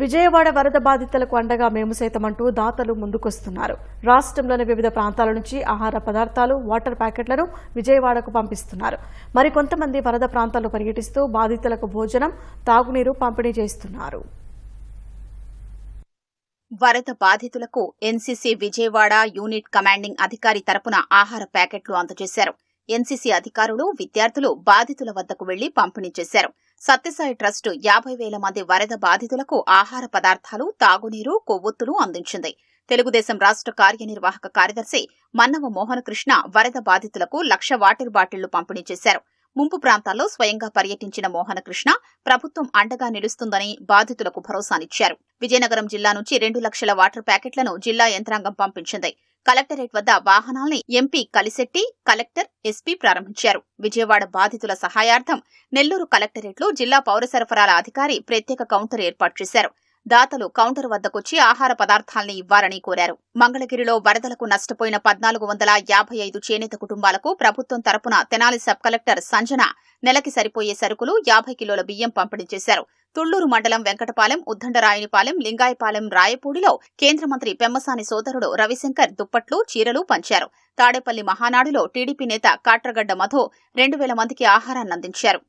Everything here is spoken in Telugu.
విజయవాడ వరద బాధితులకు అండగా మేము సైతం అంటూ దాతలు ముందుకొస్తున్నారు. రాష్ట్రంలోని వివిధ ప్రాంతాల నుంచి ఆహార పదార్థాలు వాటర్ ప్యాకెట్లను విజయవాడకు పంపిస్తున్నారు. మరికొంతమంది వరద ప్రాంతాల్లో పర్యటిస్తూ బాధితులకు భోజనం తాగునీరు పంపిణీ చేస్తున్నారు. వరద బాధితులకు ఎన్సీసీ విజయవాడ యూనిట్ కమాండింగ్ అధికారి తరపున ఆహార ప్యాకెట్లు అందజేశారు. ఎన్సీసీ అధికారులు విద్యార్థులు బాధితుల వద్దకు వెళ్ళి పంపిణీ చేశారు. సత్యసాయి ట్రస్టు యాభై వేల మంది వరద బాధితులకు ఆహార పదార్థాలు తాగునీరు కొవ్వొత్తులు అందించింది. తెలుగుదేశం రాష్ట్ర కార్యనిర్వాహక కార్యదర్శి మన్నవ మోహనకృష్ణ వరద బాధితులకు లక్ష వాటర్ బాటిళ్ళు పంపిణీ చేశారు. ముంపు ప్రాంతాల్లో స్వయంగా పర్యటించిన మోహనకృష్ణ ప్రభుత్వం అండగా నిలుస్తుందని బాధితులకు భరోసానిచ్చారు. విజయనగరం జిల్లా నుంచి రెండు లక్షల వాటర్ ప్యాకెట్లను జిల్లా యంత్రాంగం పంపించింది. కలెక్టరేట్ వద్ద వాహనాల్ని ఎంపీ కలిశెట్టి కలెక్టర్ ఎస్పీ ప్రారంభించారు. విజయవాడ బాధితుల సహాయార్థం నెల్లూరు కలెక్టరేట్లో జిల్లా పౌర సరఫరాల అధికారి ప్రత్యేక కౌంటర్ ఏర్పాటు చేశారు. దాతలు కౌంటర్ వద్దకొచ్చి ఆహార పదార్థాల్ని ఇవ్వాలని కోరారు. మంగళగిరిలో వరదలకు నష్టపోయిన పద్నాలుగు వందల యాభై ఐదు చేనేత కుటుంబాలకు ప్రభుత్వం తరపున తెనాలి సబ్ కలెక్టర్ సంజన నెలకి సరిపోయే సరుకులు యాభై కిలోల బియ్యం పంపిణీ చేశారు. తుళ్ళూరు మండలం వెంకటపాలెం ఉద్దండరాయనిపాలెం లింగాయపాలెం రాయపూడిలో కేంద్ర మంత్రి పెమ్మసాని సోదరుడు రవిశంకర్ దుప్పట్లు చీరలు పంచారు. తాడేపల్లి మహానాడులో టీడీపీ నేత కాట్రగడ్డ మధు రెండు వేల మందికి ఆహారాన్ని అందించారు.